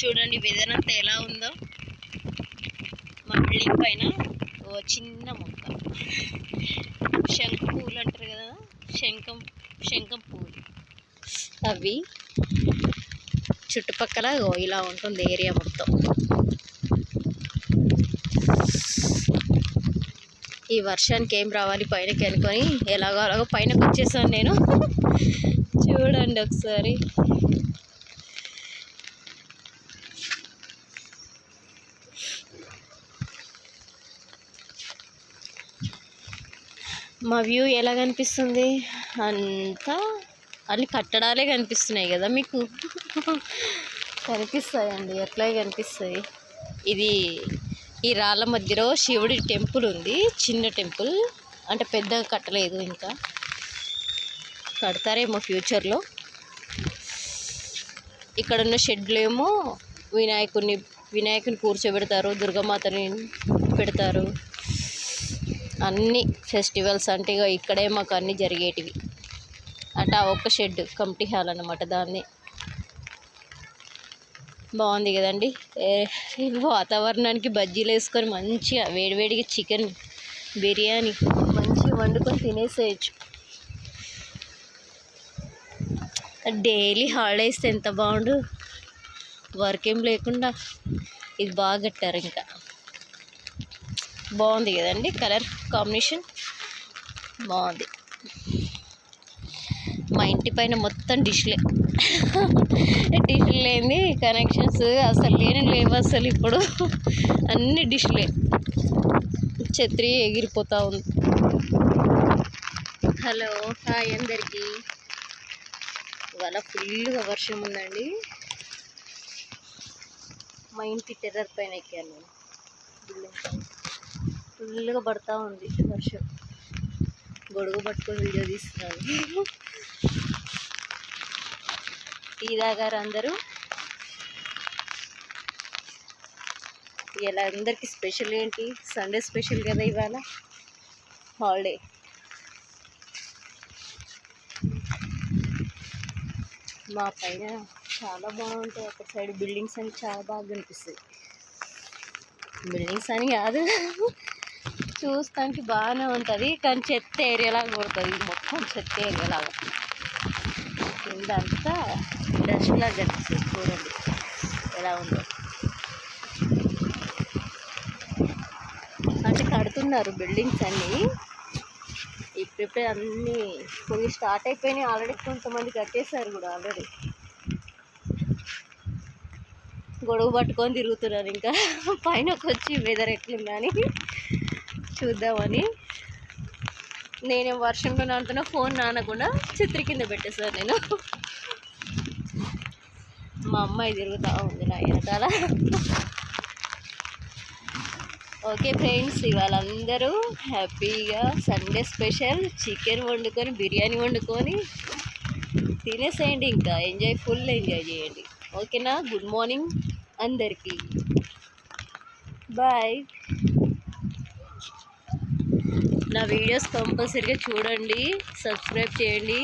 చూడండి వెదర్ అంతా ఎలా ఉందో. మా బిల్డింగ్ పైన ఓ చిన్న మొక్క. శంఖ పూలు అంటారు కదా శంఖం శంఖం పూలు. అవి చుట్టుపక్కల ఓ ఇలా ఉంటుంది ఏరియా మొత్తం. ఈ వర్షానికి ఏం రావాలి? పైనకి అనుకొని ఎలాగో అలాగో పైనకు వచ్చేసాను నేను. చూడండి ఒకసారి. మా వ్యూ ఎలా కనిపిస్తుంది? అంతా అన్ని కట్టడాలే కనిపిస్తున్నాయి కదా మీకు? కనిపిస్తాయండి. ఎట్లా కనిపిస్తాయి. ఇది ఈ రాళ్ళ మధ్యలో శివుడి టెంపుల్ ఉంది. చిన్న టెంపుల్. అంటే పెద్దగా కట్టలేదు ఇంకా. కడతారేమో ఫ్యూచర్లో. ఇక్కడ ఉన్న షెడ్లు ఏమో వినాయకుడిని వినాయకుని కూర్చోబెడతారు దుర్గామాతని పెడతారు. అన్ని ఫెస్టివల్స్ అంటే ఇక ఇక్కడే మాకు అన్నీ జరిగేటివి. అంటే ఆ ఒక్క షెడ్ కమిటీ హాల్ అనమాట దాన్ని. బాగుంది కదండి. వాతావరణానికి బజ్జీలు వేసుకొని మంచిగా వేడివేడిగా చికెన్ బిర్యానీ మంచిగా వండుకొని తినేసేయచ్చు. డైలీ హాలిడేస్ ఎంత బాగుండు. వర్క్ ఏం లేకుండా ఇది బాగా కట్టారు ఇంకా. బాగుంది కదండి కలర్ కాంబినేషన్? బాగుంది. మా ఇంటి పైన మొత్తం డిష్లే. డిష్లు లేని కనెక్షన్స్ అసలు లేని లేవు అసలు ఇప్పుడు. అన్ని డిష్లే. ఛత్రి ఎగిరిపోతూ ఉంది. హలో హాయ్ అందరికీ. ఇవాళ ఫుల్గా వర్షం ఉందండి. మా ఇంటి టెర్రర్ పైన ఎక్కాను. బిల్డింగ్ పైన ఫుల్గా పడతా ఉంది వర్షం. గొడుగు పట్టుకొని వీడియో తీస్తున్నాను టీ తాగారు అందరూ. ఇలా అందరికీ స్పెషల్ ఏంటి? సండే స్పెషల్ కదా ఇవాళ? హాలిడే. మా పైన చాలా బాగుంటాయి. అక్కడ సైడ్ బిల్డింగ్స్ అని చాలా బాగా కనిపిస్తుంది బిల్డింగ్స్ అని కాదు. చూస్తానికి బాగానే ఉంటుంది కానీ చెత్త ఏరియాలాగా కొడుతుంది. మొత్తం చెత్త ఏరియాలాగా ఇదంతా డస్ట్లా డస్ట్ లాగా కనిపిస్తుంది చూడండి. ఎలా ఉందో. అంటే కడుతున్నారు బిల్డింగ్స్ అన్నీ. ఇప్పుడిప్పుడే అన్నీ కొన్ని స్టార్ట్ అయిపోయినాయి. ఆల్రెడీ కొంతమంది కట్టేశారు కూడా ఆల్రెడీ గొడవ పట్టుకొని తిరుగుతున్నారు ఇంకా. పైనకొచ్చి వెదర్ ఎట్లుందని. చూద్దామని. నేను వర్షంలో నాడుతున్న ఫోన్ నానకుండా చిత్ర కింద పెట్టేశాను నేను. మా అమ్మాయి తిరుగుతూ ఉంది నా వెనకాల. ఓకే ఫ్రెండ్స్ ఇవాళ అందరూ హ్యాపీగా సండే స్పెషల్ చికెన్ వండుకొని బిర్యానీ వండుకొని తినేసేయండి ఇంకా. ఎంజాయ్ ఫుల్ ఎంజాయ్ చేయండి. ఓకేనా? గుడ్ మార్నింగ్ అందరికీ. బాయ్. నా వీడియోస్ కంపల్సరీగా చూడండి సబ్స్క్రైబ్ చేయండి.